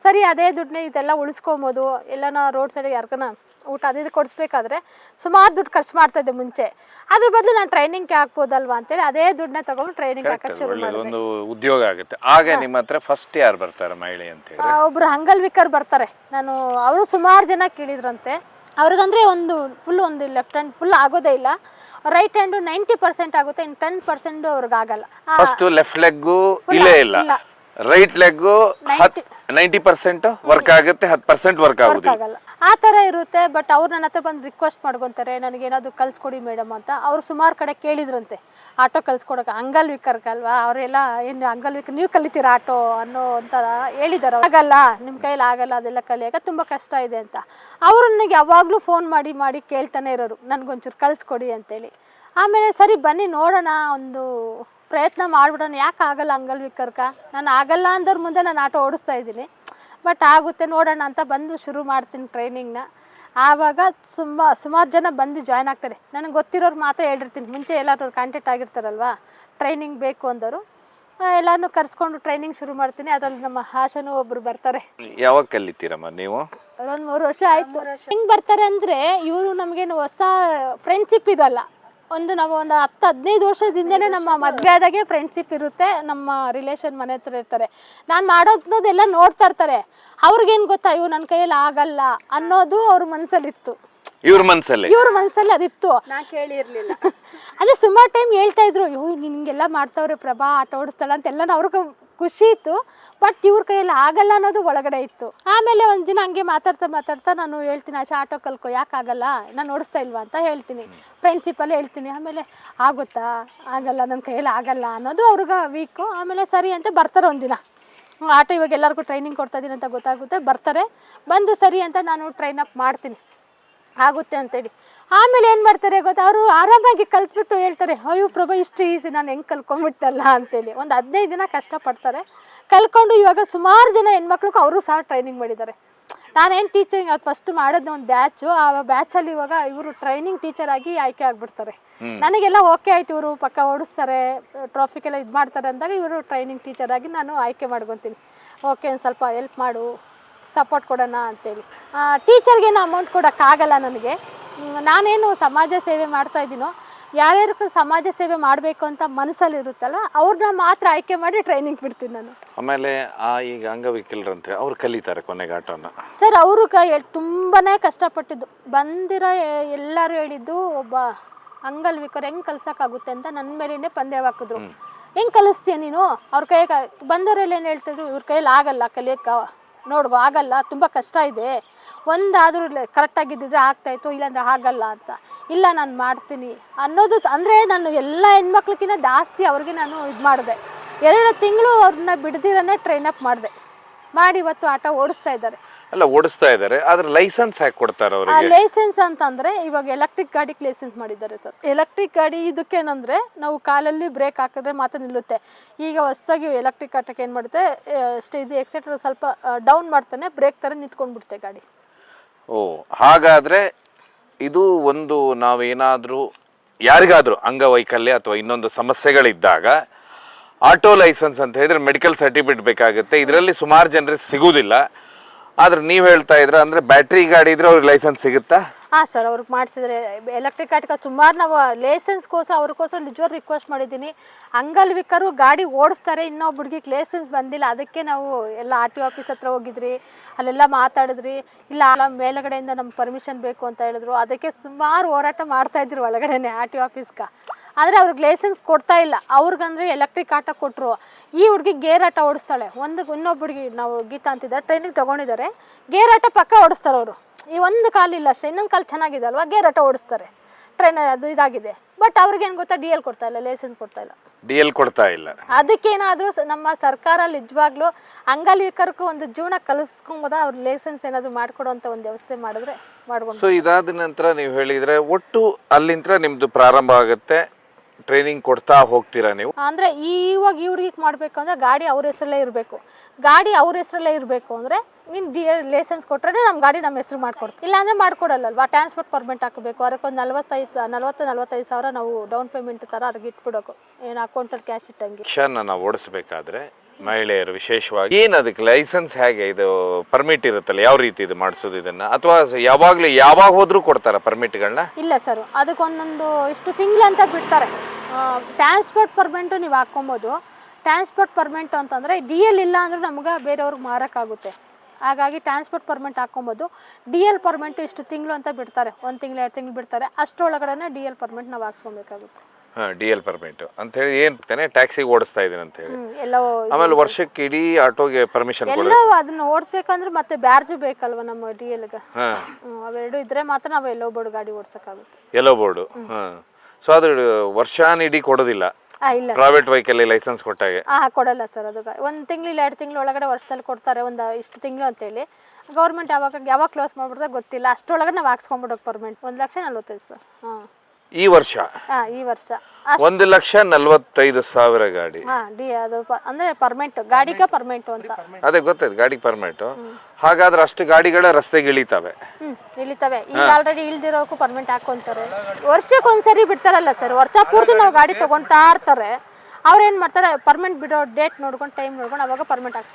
ಸರಿ, ಅದೇ ದುಡ್ಡನ್ನ ಇದೆಲ್ಲ ಉಳಿಸ್ಕೊಬೋದು. ಎಲ್ಲನ ರೋಡ್ ಸೈಡಿಗೆ ಯಾರ್ಕನ ಊಟ ಅದು ಇದು ಕೊಡಿಸ್ಬೇಕಾದ್ರೆ ಸುಮಾರು ದುಡ್ಡು ಖರ್ಚು ಮಾಡ್ತಾ ಇದ್ದೆ ಮುಂಚೆ. ಅದ್ರ ಬದಲು ನಾನು ಟ್ರೈನಿಂಗ್ ಹಾಕ್ಬೋದಲ್ವಾ ಅಂತೇಳಿ ಅದೇ ದುಡ್ಡನ್ನ ತಗೊಂಡು ಟ್ರೈನಿಂಗ್ ಹಾಕಕ್ಕೆ ಶುರು ಮಾಡಿದೆ. ಒಂದು ಉದ್ಯೋಗ ಆಗುತ್ತೆ. ಆಗ ನಿಮ್ಮ ಹತ್ರ ಫಸ್ಟ್ ಯಾರು ಬರ್ತಾರೆ ಮಹಿಳೆ ಅಂತ ಹೇಳಿ ಒಬ್ರು ಅಂಗಲ್ವಿಕರ್ ಬರ್ತಾರೆ. ನಾನು ಅವರು ಸುಮಾರು ಜನ ಕೇಳಿದ್ರಂತೆ. ಅವ್ರಿಗಂದ್ರೆ ಒಂದು ಫುಲ್ ಒಂದು ಲೆಫ್ಟ್ ಹ್ಯಾಂಡ್ ಫುಲ್ ಆಗೋದೇ ಇಲ್ಲ. ರೈಟ್ ಹ್ಯಾಂಡ್ ನೈಂಟಿ ಪರ್ಸೆಂಟ್ ಆಗುತ್ತೆ ಇನ್ ಟೆನ್ ಪರ್ಸೆಂಟ್ ಅವ್ರಿಗೆ ಆಗಲ್ಲ ಫಸ್ಟ್ ಲೆಫ್ಟ್ ಲೆಗ್ ಇಲ್ಲೇ ಇಲ್ಲ. Right leg ninety percent work ಆಗುತ್ತೆ ಹತ್ತು ಪರ್ಸೆಂಟ್ ವರ್ಕ್ ಆಗುದಿಲ್ಲ. ಆಗಲ್ಲ. ಆ ಥರ ಇರುತ್ತೆ ಬಟ್ ಅವ್ರು ನನ್ನ ಹತ್ರ ಬಂದು ರಿಕ್ವೆಸ್ಟ್ ಮಾಡ್ಕೊತಾರೆ ನನಗೇನಾದ್ರು ಕಳ್ಸ್ಕೊಡಿ ಮೇಡಮ್ ಅಂತ. ಅವ್ರು ಸುಮಾರು ಕಡೆ ಕೇಳಿದ್ರಂತೆ ಆಟೋ ಕಲ್ಸ್ಕೊಡಕ್ಕೆ ಅಂಗಲ್ ವಿಕರ್ಗಲ್ವಾ ಅವರೆಲ್ಲ ಏನು ಅಂಗಲ್ವಿಕರ್ ನೀವು ಕಲಿತೀರಾ ಆಟೋ ಅನ್ನೋ ಒಂಥರ ಹೇಳಿದಾರೆ ಆಗಲ್ಲ ನಿಮ್ಮ ಕೈಲಿ ಆಗಲ್ಲ ಅದೆಲ್ಲ ಕಲಿಯಾಗ ತುಂಬ ಕಷ್ಟ ಇದೆ ಅಂತ. ಅವರು ನನಗೆ ಯಾವಾಗಲೂ ಫೋನ್ ಮಾಡಿ ಮಾಡಿ ಕೇಳ್ತಾನೆ ಇರೋರು ನನಗೊಂಚೂರು ಕಳ್ಸ್ಕೊಡಿ ಅಂತೇಳಿ. ಆಮೇಲೆ ಸರಿ ಬನ್ನಿ ನೋಡೋಣ ಒಂದು ಪ್ರಯತ್ನ ಮಾಡ್ಬಿಡೋಣ. ಯಾಕೆ ಆಗಲ್ಲ ಅಂಗಲ್ವಿಕರ್ಕ ನಾನು ಆಗಲ್ಲ ಅಂದವ್ರ ಮುಂದೆ ನಾನು ಆಟೋ ಓಡಿಸ್ತಾ ಇದ್ದೀನಿ. ಬಟ್ ಆಗುತ್ತೆ ನೋಡೋಣ ಅಂತ ಬಂದು ಶುರು ಮಾಡ್ತೀನಿ ಟ್ರೈನಿಂಗ್ನ ಆವಾಗ ಸುಮ್ಮ ಸುಮಾರು ಜನ ಬಂದು ಜಾಯ್ನ್ ಆಗ್ತಾರೆ. ನನಗೆ ಗೊತ್ತಿರೋರು ಮಾತ್ರ ಹೇಳಿರ್ತೀನಿ ಮುಂಚೆ ಎಲ್ಲರೂ ಕಾಂಟ್ಯಾಕ್ಟ್ ಆಗಿರ್ತಾರಲ್ವಾ? ಟ್ರೈನಿಂಗ್ ಬೇಕು ಅಂದರು ಎಲ್ಲಾನು ಕರ್ಸ್ಕೊಂಡು ಟ್ರೈನಿಂಗ್ ಶುರು ಮಾಡ್ತೀನಿ. ಅದರಲ್ಲಿ ನಮ್ಮ ಹಾಸನು ಒಬ್ರು ಬರ್ತಾರೆ. ಯಾವಾಗ ಕಲಿತೀರಮ್ಮ ನೀವು? ಒಂದು ಮೂರು ವರ್ಷ ಆಯ್ತು. ಹೆಂಗ್ ಬರ್ತಾರೆ ಅಂದ್ರೆ ಇವರು ನಮಗೇನು ಹೊಸ ಫ್ರೆಂಡ್ಶಿಪ್ ಇದಲ್ಲ ಒಂದು ನಾವು ಒಂದು ಹತ್ತು ಹದಿನೈದು ವರ್ಷದಿಂದನೇ ನಮ್ಮ ಮದುವೆ ಆದಾಗೆ ಫ್ರೆಂಡ್ಶಿಪ್ ಇರುತ್ತೆ ನಮ್ಮ ರಿಲೇಷನ್ ಮನೆ ಹತ್ರ ಇರ್ತಾರೆ. ನಾನು ಮಾಡೋದೆಲ್ಲ ನೋಡ್ತಾ ಇರ್ತಾರೆ. ಅವ್ರಿಗೇನು ಗೊತ್ತಾ ಇವು ನನ್ನ ಕೈಯಲ್ಲಿ ಆಗಲ್ಲ ಅನ್ನೋದು ಅವ್ರ ಮನಸ್ಸಲ್ಲಿತ್ತು ಇವ್ರ ಮನ್ಸಲ್ಲಿ? ಇವ್ರ ಮನಸ್ಸಲ್ಲಿ ಅದಿತ್ತು. ನಾ ಕೇಳಿರ್ಲಿಲ್ಲ. ಅದೇ ಸುಮಾರು ಟೈಮ್ ಹೇಳ್ತಾ ಇದ್ರು ಇವ್ ನಿನ್ಗೆಲ್ಲ ಮಾಡ್ತಾವ್ರೆ ಪ್ರಭಾ ಆಟ ಓಡಿಸ್ತಾಳ ಅಂತ ಎಲ್ಲ ಅವ್ರಿಗೆ ಖುಷಿ ಇತ್ತು ಬಟ್ ಇವ್ರ ಕೈಯಲ್ಲಿ ಆಗಲ್ಲ ಅನ್ನೋದು ಒಳಗಡೆ ಇತ್ತು. ಆಮೇಲೆ ಒಂದು ದಿನ ಹಂಗೆ ಮಾತಾಡ್ತಾ ಮಾತಾಡ್ತಾ ನಾನು ಹೇಳ್ತೀನಿ ಆಚೆ ಆಟೋ ಕಲ್ಕೊ, ಯಾಕೆ ಆಗಲ್ಲ? ನಾನು ಓಡಿಸ್ತಾ ಇಲ್ವಾ? ಅಂತ ಹೇಳ್ತೀನಿ. ಫ್ರೆಂಡ್ಶಿಪ್ಪಲ್ಲಿ ಹೇಳ್ತೀನಿ. ಆಮೇಲೆ, ಆಗುತ್ತಾ? ಆಗಲ್ಲ ನನ್ನ ಕೈಯಲ್ಲಿ ಆಗಲ್ಲ. ಅನ್ನೋದು ಅವ್ರಿಗೆ ವೀಕು ಆಮೇಲೆ ಸರಿ ಅಂತ ಬರ್ತಾರೆ ಒಂದಿನ ಆಟೋ ಇವಾಗ ಎಲ್ಲರಿಗೂ ಟ್ರೈನಿಂಗ್ ಕೊಡ್ತಾ ಇದ್ದೀನಿ ಅಂತ ಗೊತ್ತಾಗುತ್ತೆ, ಬರ್ತಾರೆ. ಬಂದು ಸರಿ ಅಂತ ನಾನು ಟ್ರೈನ್ ಅಪ್ ಮಾಡ್ತೀನಿ. ಆಗುತ್ತೆ ಅಂತೇಳಿ. ಆಮೇಲೆ ಏನು ಮಾಡ್ತಾರೆ ಗೊತ್ತಾ? ಅವರು ಆರಾಮಾಗಿ ಕಲ್ತ್ಬಿಟ್ಟು ಹೇಳ್ತಾರೆ ಅಯ್ಯೋ ಪ್ರಭಾ ಇಷ್ಟು ಈಸಿ ನಾನು ಹೆಂಗೆ ಕಲ್ಕೊಂಡ್ಬಿಟ್ಟಲ್ಲ ಅಂತೇಳಿ. ಒಂದು ಹದಿನೈದು ದಿನ ಕಷ್ಟಪಡ್ತಾರೆ. ಕಲ್ಕೊಂಡು ಇವಾಗ ಸುಮಾರು ಜನ ಹೆಣ್ಮಕ್ಳಿಗೂ ಅವರು ಸಹ ಟ್ರೈನಿಂಗ್ ಮಾಡಿದ್ದಾರೆ. ನಾನೇನು ಟೀಚಿಂಗ್ ಅದು ಫಸ್ಟ್ ಮಾಡೋದು ಒಂದು ಬ್ಯಾಚು ಆ ಬ್ಯಾಚಲ್ಲಿ ಇವಾಗ ಇವರು ಟ್ರೈನಿಂಗ್ ಟೀಚರ್ ಆಗಿ ಆಯ್ಕೆ ಆಗ್ಬಿಡ್ತಾರೆ. ನನಗೆಲ್ಲ ಓಕೆ ಆಯ್ತು ಇವರು ಪಕ್ಕ ಓಡಿಸ್ತಾರೆ ಟ್ರಾಫಿಕ್ ಎಲ್ಲ ಇದು ಮಾಡ್ತಾರೆ ಅಂದಾಗ ಇವರು ಟ್ರೈನಿಂಗ್ ಟೀಚರ್ ಆಗಿ ನಾನು ಆಯ್ಕೆ ಮಾಡ್ಕೊತೀನಿ. ಓಕೆ ಒಂದು ಸ್ವಲ್ಪ ಹೆಲ್ಪ್ ಮಾಡು. ಸಪೋರ್ಟ್ ಕೊಡೋಣ ಅಂತೇಳಿ. ಟೀಚರ್ಗೇನು ಅಮೌಂಟ್ ಕೊಡೋಕ್ಕಾಗಲ್ಲ ನನಗೆ. ನಾನೇನು ಸಮಾಜ ಸೇವೆ ಮಾಡ್ತಾ ಇದ್ದೀನೋ ಯಾರ್ಯಾರು ಸಮಾಜ ಸೇವೆ ಮಾಡಬೇಕು ಅಂತ ಮನಸ್ಸಲ್ಲಿ ಇರುತ್ತಲ್ಲ ಅವ್ರನ್ನ ಮಾತ್ರ ಆಯ್ಕೆ ಮಾಡಿ ಟ್ರೈನಿಂಗ್ ಬಿಡ್ತೀನಿ ನಾನು. ಆಮೇಲೆ ಆ ಈಗ ಅಂಗವಿಕಲರಂತೆ ಅವ್ರು ಕಲಿತಾರೆ ಕೊನೆಗೆ ಆಟೋನ ಸರ್ ಅವರು ಕ ತುಂಬಾ ಕಷ್ಟಪಟ್ಟಿದ್ದು. ಬಂದಿರೋ ಎಲ್ಲರೂ ಹೇಳಿದ್ದು ಒಬ್ಬ ಅಂಗಲ್ವಿಕರು ಹೆಂಗೆ ಕಲ್ಸೋಕ್ಕಾಗುತ್ತೆ ಅಂತ ನನ್ನ ಮೇಲೇನೆ ಪಂದ್ಯ ಹಾಕಿದ್ರು. ಹೆಂಗೆ ಕಲಿಸ್ತೀಯ ನೀನು? ಅವ್ರ ಕೈ ಬಂದವರೆಲ್ಲ ಏನು ಹೇಳ್ತಿದ್ರು? ಇವ್ರ ಕೈಯಲ್ಲಿ ಆಗಲ್ಲ ಕಲಿಯೋಕ್ಕೆ. ನೋಡ್ಗೋ, ಆಗಲ್ಲ, ತುಂಬ ಕಷ್ಟ ಇದೆ. ಒಂದಾದರೂ ಕರೆಕ್ಟಾಗಿದ್ದಿದ್ರೆ ಆಗ್ತಾಯಿತ್ತು ಇಲ್ಲಾಂದ್ರೆ ಆಗಲ್ಲ ಅಂತ. ಇಲ್ಲ, ನಾನು ಮಾಡ್ತೀನಿ ಅನ್ನೋದು ಅಂದರೆ ನಾನು ಎಲ್ಲ ಹೆಣ್ಮಕ್ಳಿಗಿಂತ ಜಾಸ್ತಿ ಅವ್ರಿಗೆ ನಾನು ಇದು ಮಾಡಿದೆ. ಎರಡು ತಿಂಗಳು ಅವ್ರನ್ನ ಬಿಡ್ದಿರನೇ ಟ್ರೈನ್ ಅಪ್ ಮಾಡಿದೆ. ಮಾಡಿ ಇವತ್ತು ಆಟ ಓಡಿಸ್ತಾ ಇದ್ದಾರೆ. ಅಲ್ಲ ಓಡಿಸ್ತಾ ಇದ್ದಾರೆ ಆದ್ರೆ ಲೈಸೆನ್ಸ್ ಹಾಕಿ ಕೊಡ್ತಾರೆ ಅವರಿಗೆ? ಲೈಸೆನ್ಸ್ ಅಂತಂದ್ರೆ ಇವಾಗ ಎಲೆಕ್ಟ್ರಿಕ್ ಗಾಡಿಗೆ ಲೈಸೆನ್ಸ್ ಮಾಡಿದ್ದಾರೆ ಸರ್. ಎಲೆಕ್ಟ್ರಿಕ್ ಗಾಡಿ ಇದಕ್ಕೇನಂದ್ರೆ ನಾವು ಕಾಲಲ್ಲಿ ಬ್ರೇಕ್ ಹಾಕಿದ್ರೆ ಮಾತ್ರ ನಿಲ್ಲುತ್ತೆ. ಈಗ ಹೊಸದಾಗಿ ಎಲೆಕ್ಟ್ರಿಕ್ ಆಟಕ್ಕೆ ಏನು ಮಾಡುತ್ತೆ ಸ್ಟೇಜ್ ಇದು ಎಕ್ಸೆಟ್ರ್ ಸ್ವಲ್ಪ ಡೌನ್ ಮಾಡ್ತಾನೆ ಬ್ರೇಕ್ ಥರ ನಿಂತ್ಕೊಂಡ್ಬಿಡುತ್ತೆ ಗಾಡಿ. ಓ ಹಾಗಾದ್ರೆ ಇದು ಒಂದು ನಾವೇನಾದ್ರೂ ಯಾರಿಗಾದರೂ ಅಂಗವೈಕಲ್ಯ ಅಥವಾ ಇನ್ನೊಂದು ಸಮಸ್ಯೆಗಳಿದ್ದಾಗ ಆಟೋ ಲೈಸೆನ್ಸ್ ಅಂತ ಹೇಳಿದ್ರೆ ಮೆಡಿಕಲ್ ಸರ್ಟಿಫಿಕೇಟ್ ಬೇಕಾಗುತ್ತೆ. ಇದರಲ್ಲಿ ಸುಮಾರು ಜನರಿಗೆ ಸಿಗುವುದಿಲ್ಲ ಆದ್ರೆ ನೀವು ಹೇಳ್ತಾ ಇದ್ರ ಅಂದ್ರೆ ಬ್ಯಾಟ್ರಿ ಗಾಡಿ ಇದ್ರೆ ಅವ್ರಿಗೆ ಲೈಸೆನ್ಸ್ ಸಿಗುತ್ತಾ? ಹಾಂ ಸರ್ ಅವ್ರಿಗೆ ಮಾಡಿಸಿದ್ರೆ ಎಲೆಕ್ಟ್ರಿಕ್ ಆಟಿಕ ಸುಮಾರು ನಾವು ಲೈಸೆನ್ಸ್ಗೋಸ್ಕರ ಅವ್ರಿಗೋಸ್ಕರ ನಿಜವಾಗ್ ರಿಕ್ವೆಸ್ಟ್ ಮಾಡಿದ್ದೀನಿ. ಅಂಗಲ್ವಿಕರು ಗಾಡಿ ಓಡಿಸ್ತಾರೆ, ಇನ್ನೊಬ್ಬ ಲೈಸೆನ್ಸ್ ಬಂದಿಲ್ಲ. ಅದಕ್ಕೆ ನಾವು ಎಲ್ಲ ಆರ್ ಟಿ ಆಫೀಸ್ ಹತ್ರ ಹೋಗಿದ್ರಿ, ಅಲ್ಲೆಲ್ಲ ಮಾತಾಡಿದ್ರಿ. ಇಲ್ಲ, ಅಲ್ಲ, ಮೇಲುಗಡೆಯಿಂದ ನಮ್ಗೆ ಪರ್ಮಿಷನ್ ಬೇಕು ಅಂತ ಹೇಳಿದ್ರು. ಅದಕ್ಕೆ ಸುಮಾರು ಹೋರಾಟ ಮಾಡ್ತಾ ಇದ್ರು ಒಳಗಡೆನೆ ಆರ್ ಟಿ ಆಫೀಸ್ಗೆ ಆದರೆ ಅವ್ರಿಗೆ ಲೈಸೆನ್ಸ್ ಕೊಡ್ತಾ ಇಲ್ಲ. ಅವ್ರಿಗಂದ್ರೆ ಎಲೆಕ್ಟ್ರಿಕ್ ಆಟ ಕೊಟ್ಟರು ಈ ಹುಡುಗಿ ಗೇರ್ ಆಟ ಓಡಿಸ್ತಾಳೆ. ಒಂದು ಇನ್ನೊಬ್ಬ ಹುಡುಗಿ ನಾವು ಗೀತಾ ಅಂತಿದ್ದಾರೆ ಟ್ರೈನಿಗೆ ತೊಗೊಂಡಿದ್ದಾರೆ. ಗೇರ್ ಆಟ ಪಕ್ಕ ಓಡಿಸ್ತಾರೆ ಅವರು. ಈ ಒಂದು ಕಾಲಿಲ್ಲ ಅಷ್ಟೇ ಇನ್ನೊಂದು ಕಾಲು ಚೆನ್ನಾಗಿದೆ ಅಲ್ವಾ? ಗೇರ್ ಆಟ ಓಡಿಸ್ತಾರೆ. ಟ್ರೈನ್ ಅದು ಇದಾಗಿದೆ. ಬಟ್ ಅವ್ರಿಗೇನು ಗೊತ್ತಾ? ಡಿ ಎಲ್ ಕೊಡ್ತಾ ಇಲ್ಲ ಲೈಸೆನ್ಸ್ ಕೊಡ್ತಾ ಇಲ್ಲ. ಡಿ ಎಲ್ ಕೊಡ್ತಾ ಇಲ್ಲ. ಅದಕ್ಕೇನಾದರೂ ನಮ್ಮ ಸರ್ಕಾರ ನಿಜವಾಗ್ಲೂ ಅಂಗಲಿಕರಿಗೂ ಒಂದು ಜೀವನ ಕಲಿಸ್ಕೊಂಬೋದ? ಅವ್ರ ಲೈಸೆನ್ಸ್ ಏನಾದರೂ ಮಾಡಿಕೊಡುವಂಥ ಒಂದು ವ್ಯವಸ್ಥೆ ಮಾಡಿದ್ರೆ ಮಾಡ್ಕೊಂಡು ಸೊ ಇದಾದ ನಂತರ ನೀವು ಹೇಳಿದ್ರೆ ಒಟ್ಟು ಅಲ್ಲಿಂದ ನಿಮ್ಮದು ಪ್ರಾರಂಭ ಆಗುತ್ತೆ. ಟ್ರೈನಿಂಗ್ ಕೊಡ್ತಾ ಹೋಗ್ತೀರಾ ನೀವು? ಅಂದರೆ ಇವಾಗ ಈ ಹುಡುಗಿಗೆ ಮಾಡಬೇಕು ಅಂದರೆ ಗಾಡಿ ಅವ್ರ ಹೆಸರಲ್ಲೇ ಇರಬೇಕು. ಗಾಡಿ ಅವ್ರ ಹೆಸರಲ್ಲೇ ಇರಬೇಕು ಅಂದರೆ ನೀನು ಡಿ ಲೈಸೆನ್ಸ್ ಕೊಟ್ಟರೆ ನಮ್ಮ ಗಾಡಿ ನಮ್ಮ ಹೆಸರು ಮಾಡ್ಕೊಡ್ತೀವಿ. ಇಲ್ಲಾಂದರೆ ಮಾಡ್ಕೊಡಲ್ಲಲ್ವಾ? ಟ್ರಾನ್ಸ್ಪೋರ್ಟ್ ಪರ್ಮೆಂಟ್ ಹಾಕಬೇಕು. ಅದಕ್ಕೊಂದು ನಲ್ವತ್ತೈದು ನಲ್ವತ್ತು ನಲ್ವತ್ತೈದು ಸಾವಿರ ನಾವು ಡೌನ್ ಪೇಮೆಂಟ್ ಥರ ಅವ್ರಿಗೆ ಇಟ್ಬಿಡೋಕು. ಏನು ಅಕೌಂಟಲ್ಲಿ ಕ್ಯಾಶ್ ಇಟ್ಟಂಗೆ. ಕ್ಷಣ ನಾವು ಓಡಿಸ್ಬೇಕಾದ್ರೆ ಮಹಿಳೆಯರು ವಿಶೇಷವಾಗಿ ಏನು ಅದಕ್ಕೆ ಲೈಸೆನ್ಸ್ ಹೇಗೆ ಇದು ಪರ್ಮಿಟ್ ಇರುತ್ತಲ್ಲ, ಯಾವ ರೀತಿ ಇದು ಮಾಡಿಸೋದು ಇದನ್ನ? ಅಥವಾ ಯಾವಾಗಲೂ ಯಾವಾಗ ಹೋದ್ರೂ ಕೊಡ್ತಾರ ಪರ್ಮಿಟ್ಗಳನ್ನ ಇಲ್ಲ ಸರ್ ಅದಕ್ಕೊಂದೊಂದು ಇಷ್ಟು ತಿಂಗಳು ಅಂತ ಬಿಡ್ತಾರೆ. ಟ್ರಾನ್ಸ್ಪೋರ್ಟ್ ಪರ್ಮೆಂಟು ನೀವು ಹಾಕ್ಕೊಬೋದು. ಟ್ರಾನ್ಸ್ಪೋರ್ಟ್ ಪರ್ಮೆಂಟ್ ಅಂತಂದರೆ ಡಿ ಎಲ್ ಇಲ್ಲ ಅಂದ್ರೆ ನಮ್ಗೆ ಬೇರೆಯವ್ರಿಗೆ ಮಾರೋಕ್ಕಾಗುತ್ತೆ. ಹಾಗಾಗಿ ಟ್ರಾನ್ಸ್ಪೋರ್ಟ್ ಪರ್ಮೆಂಟ್ ಹಾಕ್ಕೊಬೋದು. ಡಿ ಎಲ್ ಪರ್ಮೆಂಟು ಇಷ್ಟು ತಿಂಗಳು ಅಂತ ಬಿಡ್ತಾರೆ. ಒಂದು ತಿಂಗಳು, ಎರಡು ತಿಂಗಳು ಬಿಡ್ತಾರೆ. ಅಷ್ಟರೊಳಗಡೆ ಡಿ ಎಲ್ ಪರ್ಮೆಂಟ್ ನಾವು ಹಾಕ್ಸ್ಕೊಬೇಕಾಗುತ್ತೆ. ಡಿ ಎಲ್ ಪರ್ಮಿಟ್ ಅಂತ ಹೇಳಿ ಏನು ತಾನೆ ಟ್ಯಾಕ್ಸಿಗೆ ಓಡಿಸ್ತಾ ಇದೀನಿ ಅಂತ ಹೇಳಿ ಆಮೇಲೆ ವರ್ಷಕ್ಕೆ ಇಡೀ ಆಟೋಗೆ ಪರ್ಮಿಷನ್ ಕೊಡ ಅದನ್ನ ಓಡಿಸ್ಬೇಕಂದ್ರೆ ಮತ್ತೆ ಬ್ಯಾರ್ಜ್ ಬೇಕಲ್ವ ನಮ್ಮ ಡಿ ಎಲ್ಗೆ ಹಾಂ. ಅವೆರಡು ಇದ್ರೆ ಮಾತ್ರ ನಾವು ಎಲ್ಲೋ ಬೋರ್ಡ್ ಗಾಡಿ ಓಡಿಸಕಾಗುತ್ತೆ ಎಲ್ಲೋ ಬೋರ್ಡು ಹಾಂ. ಸೊ ಅದು ವರ್ಷಾನಿಡೀ ಕೊಡೋದಿಲ್ಲ. ಆ ಇಲ್ಲ. ಪ್ರೈವೇಟ್ ವೆಹಿಕಲ್ ಲೈಸೆನ್ಸ್ ಕೊಟ್ಟಾಗೆ. ಹಾಂ ಕೊಡಲ್ಲ ಸರ್ ಅದು ಒಂದು ತಿಂಗಳು ಇಲ್ಲ ಎರಡು ತಿಂಗಳು ಒಳಗಡೆ ವರ್ಷದಲ್ಲಿ ಕೊಡ್ತಾರೆ ಒಂದು ಇಷ್ಟು ತಿಂಗಳು ಅಂತೇಳಿ. ಗೌರ್ಮೆಂಟ್ ಯಾವಾಗ ಯಾವಾಗ ಕ್ಲೋಸ್ ಮಾಡ್ಬಿಡ್ತಾರೆ ಗೊತ್ತಿಲ್ಲ. ಅಷ್ಟೊಳಗೆ ನಾವು ಹಾಕ್ಸ್ಕೊಂಬಿಡೋಕೆ ಪರ್ಮೆಂಟ್ ಒಂದು ಲಕ್ಷ ನಲ್ವತ್ತೈದು ಸರ್ ಹಾಂ. ಈ ವರ್ಷ. ಹಾ ಈ ವರ್ಷ. ಅಷ್ಟು. ಒಂದು ಲಕ್ಷ ನಲ್ವತ್ತೈದು ಸಾವಿರ ಗಾಡಿ. ಹಾಂ ಡಿ ಅದು ಪ- ಅಂದ್ರೆ ಪರ್ಮೆಂಟ್ ಗಾಡಿಗೆ ಪರ್ಮೆಂಟ್ ಅಂತ. ಅದೇ ಗೊತ್ತಾಯ್ತು ಗಾಡಿ ಪರ್ಮಿಟ್ ಹಾಗಾದ್ರೆ ಅಷ್ಟು ಗಾಡಿಗಳ ರಸ್ತೆಗೆ ಇಳಿತಾವೆ. ಹ್ಮ್ ಇಳಿತವೆ. ಈಗ ಆಲ್ರೆಡಿ ಇಳ್ದಿರೋಕ್ಕೂ ಪರ್ಮೆಂಟ್ ಹಾಕೊಂತಾರೆ. ವರ್ಷಕ್ಕೆ ಒಂದ್ಸರಿ ಬಿಡ್ತಾರಲ್ಲ ಸರ್ ವರ್ಷ ಪೂರ್ತಿ ನಾವು ಗಾಡಿ ತಗೊಂತಾ ಇರ್ತಾರೆ. ಅವ್ರು ಏನ್ ಮಾಡ್ತಾರೆ? ಪರ್ಮೆಂಟ್ ಬಿಡೋ ಡೇಟ್ ನೋಡ್ಕೊಂಡು ಟೈಮ್ ನೋಡ್ಕೊಂಡು ಅವಾಗ ಪರ್ಮೆಂಟ್ ಹಾಕ್ಸ್ತಾರೆ